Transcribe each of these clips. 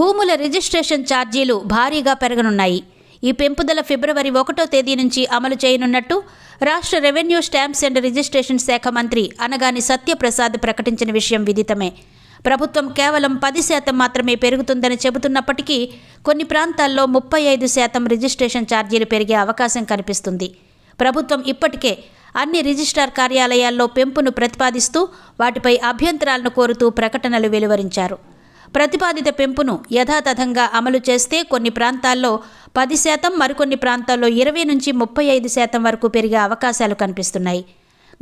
భూముల రిజిస్ట్రేషన్ ఛార్జీలు భారీగా పెరగనున్నాయి. ఈ పెంపుదల ఫిబ్రవరి ఒకటో తేదీ నుంచి అమలు చేయనున్నట్టు రాష్ట్ర రెవెన్యూ స్టాంప్స్ అండ్ రిజిస్ట్రేషన్ శాఖ మంత్రి అనగాని సత్యప్రసాద్ ప్రకటించిన విషయం విదితమే. ప్రభుత్వం కేవలం పది శాతం మాత్రమే పెరుగుతుందని చెబుతున్నప్పటికీ కొన్ని ప్రాంతాల్లో ముప్పై ఐదు శాతం రిజిస్ట్రేషన్ ఛార్జీలు పెరిగే అవకాశం కనిపిస్తుంది. ప్రభుత్వం ఇప్పటికే అన్ని రిజిస్ట్రార్ కార్యాలయాల్లో పెంపును ప్రతిపాదిస్తూ వాటిపై అభ్యంతరాలను కోరుతూ ప్రకటనలు వెలువరించారు. ప్రతిపాదిత పెంపును యథాతథంగా అమలు చేస్తే కొన్ని ప్రాంతాల్లో పది శాతం మరికొన్ని ప్రాంతాల్లో ఇరవై నుంచి ముప్పై ఐదు శాతం వరకు పెరిగే అవకాశాలు కనిపిస్తున్నాయి.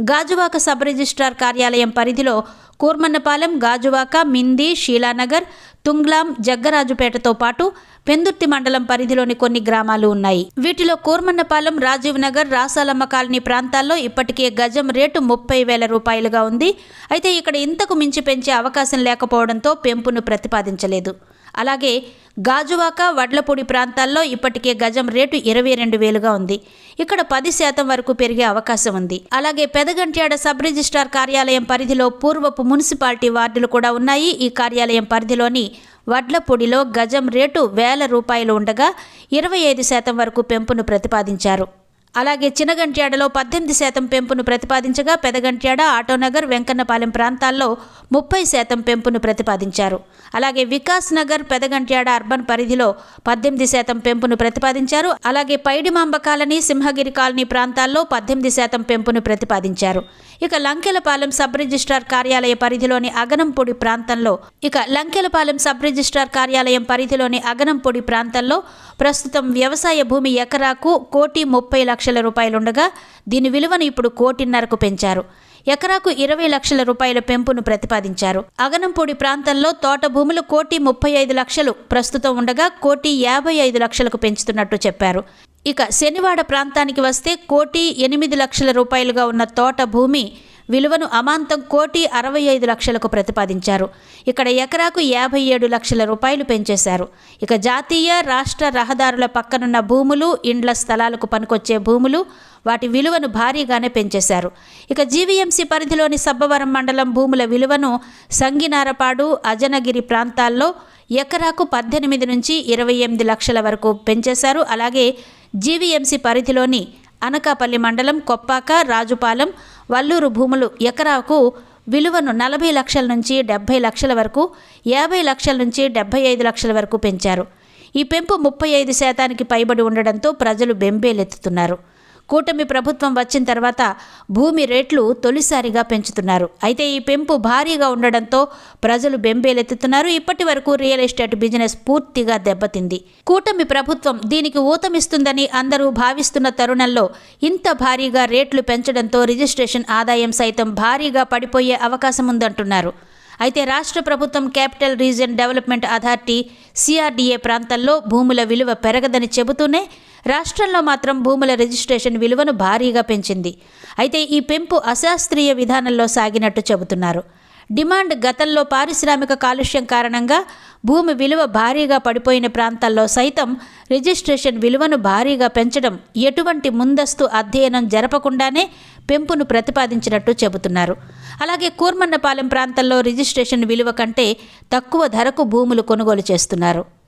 గాజువాక సబ్ రిజిస్ట్రార్ కార్యాలయం పరిధిలో కూర్మన్నపాలెం గాజువాక మింది షీలానగర్ తుంగ్లాం జగ్గరాజుపేటతో పాటు పెందుర్తి మండలం పరిధిలోని కొన్ని గ్రామాలు ఉన్నాయి. వీటిలో కూర్మన్నపాలెం రాజీవ్ నగర్ రాసాలమ్మ కాలనీ ప్రాంతాల్లో ఇప్పటికే గజం రేటు ముప్పై వేల రూపాయలుగా ఉంది. అయితే ఇక్కడ ఇంతకు మించి పెంచే అవకాశం లేకపోవడంతో పెంపును ప్రతిపాదించలేదు. అలాగే గాజువాక వడ్లపూడి ప్రాంతాల్లో ఇప్పటికే గజం రేటు ఇరవై రెండు వేలుగా ఉంది. ఇక్కడ పది శాతం వరకు పెరిగే అవకాశం ఉంది. అలాగే పెదగంట్యాడ సబ్ రిజిస్ట్రార్ కార్యాలయం పరిధిలో పూర్వపు మున్సిపాలిటీ వార్డులు కూడా ఉన్నాయి. ఈ కార్యాలయం పరిధిలోని వడ్లపూడిలో గజం రేటు వేల రూపాయలు ఉండగా ఇరవై ఐదు శాతం వరకు పెంపును ప్రతిపాదించారు. అలాగే చినగంట్యాడలో పద్దెనిమిది శాతం పెంపును ప్రతిపాదించగా పెదగంట్యాడ ఆటోనగర్ వెంకన్నపాలెం ప్రాంతాల్లో ముప్పై శాతం పెంపును ప్రతిపాదించారు. అలాగే వికాస్ నగర్ పెదగంట్యాడ అర్బన్ పరిధిలో పద్దెనిమిది శాతం పెంపును ప్రతిపాదించారు. అలాగే పైడిమాంబ కాలనీ సింహగిరి కాలనీ ప్రాంతాల్లో పద్దెనిమిది శాతం పెంపును ప్రతిపాదించారు. ఇక లంకెలపాలెం సబ్ రిజిస్ట్రార్ కార్యాలయ పరిధిలోని అగనంపొడి ప్రాంతంలో ఇక లంకెలపాలెం సబ్ రిజిస్ట్రార్ కార్యాలయం పరిధిలోని అగనంపొడి ప్రాంతంలో ప్రస్తుతం వ్యవసాయ భూమి ఎకరాకు కోటి ముప్పై లక్షల రూపాయలుండగా దీని విలువను ఇప్పుడు కోటిన్నరకు పెంచారు. ఎకరాకు ఇరవై లక్షల రూపాయల పెంపును ప్రతిపాదించారు. అగనంపూడి ప్రాంతంలో తోట భూములు కోటి ముప్పై ఐదు లక్షలు ప్రస్తుతం ఉండగా కోటి యాభై ఐదు లక్షలకు పెంచుతున్నట్టు చెప్పారు. ఇక శనివాడ ప్రాంతానికి వస్తే కోటి ఎనిమిది లక్షల రూపాయలుగా ఉన్న తోట భూమి విలువను అమాంతం కోటి అరవై ఐదు లక్షలకు ప్రతిపాదించారు. ఇక్కడ ఎకరాకు యాభై ఏడు లక్షల రూపాయలు పెంచేశారు. ఇక జాతీయ రాష్ట్ర రహదారుల పక్కనున్న భూములు ఇండ్ల స్థలాలకు పనికొచ్చే భూములు వాటి విలువను భారీగానే పెంచేశారు. ఇక జీవీఎంసీ పరిధిలోని సబ్బవరం మండలం భూముల విలువను సంగినారపాడు అజనగిరి ప్రాంతాల్లో ఎకరాకు పద్దెనిమిది నుంచి ఇరవై ఎనిమిది లక్షల వరకు పెంచేశారు. అలాగే జీవీఎంసీ పరిధిలోని అనకాపల్లి మండలం కొప్పాక రాజుపాలెం వల్లూరు భూములు ఎకరాకు విలువను నలభై లక్షల నుంచి డెబ్బై లక్షల వరకు యాభై లక్షల నుంచి డెబ్బై ఐదు లక్షల వరకు పెంచారు. ఈ పెంపు ముప్పై ఐదు శాతానికి పైబడి ఉండడంతో ప్రజలు బెంబేలెత్తుతున్నారు. కూటమి ప్రభుత్వం వచ్చిన తర్వాత భూమి రేట్లు తొలిసారిగా పెంచుతున్నారు. అయితే ఈ పెంపు భారీగా ఉండడంతో ప్రజలు బెంబేలెత్తుతున్నారు. ఇప్పటి వరకు రియల్ ఎస్టేట్ బిజినెస్ పూర్తిగా దెబ్బతింది. కూటమి ప్రభుత్వం దీనికి ఊతమిస్తుందని అందరూ భావిస్తున్న తరుణంలో ఇంత భారీగా రేట్లు పెంచడంతో రిజిస్ట్రేషన్ ఆదాయం సైతం భారీగా పడిపోయే అవకాశం ఉందంటున్నారు అయితే రాష్ట్ర ప్రభుత్వం capital region development authority CRDA ప్రాంతాల్లో భూముల విలువ పెరగదని చెబుతూనే రాష్ట్రంలో మాత్రం భూముల రిజిస్ట్రేషన్ విలువను భారీగా పెంచింది. అయితే ఈ పెంపు అశాస్త్రీయ విధానంలో సాగినట్టు చెబుతున్నారు. డిమాండ్ గతంలో పారిశ్రామిక కాలుష్యం కారణంగా భూమి విలువ భారీగా పడిపోయిన ప్రాంతాల్లో సైతం రిజిస్ట్రేషన్ విలువను భారీగా పెంచడం ఎటువంటి ముందస్తు అధ్యయనం జరపకుండానే పెంపును ప్రతిపాదించినట్టు చెబుతున్నారు. అలాగే కూర్మన్నపాలెం ప్రాంతంలో రిజిస్ట్రేషన్ విలువ కంటే తక్కువ ధరకు భూములు కొనుగోలు చేస్తున్నారు.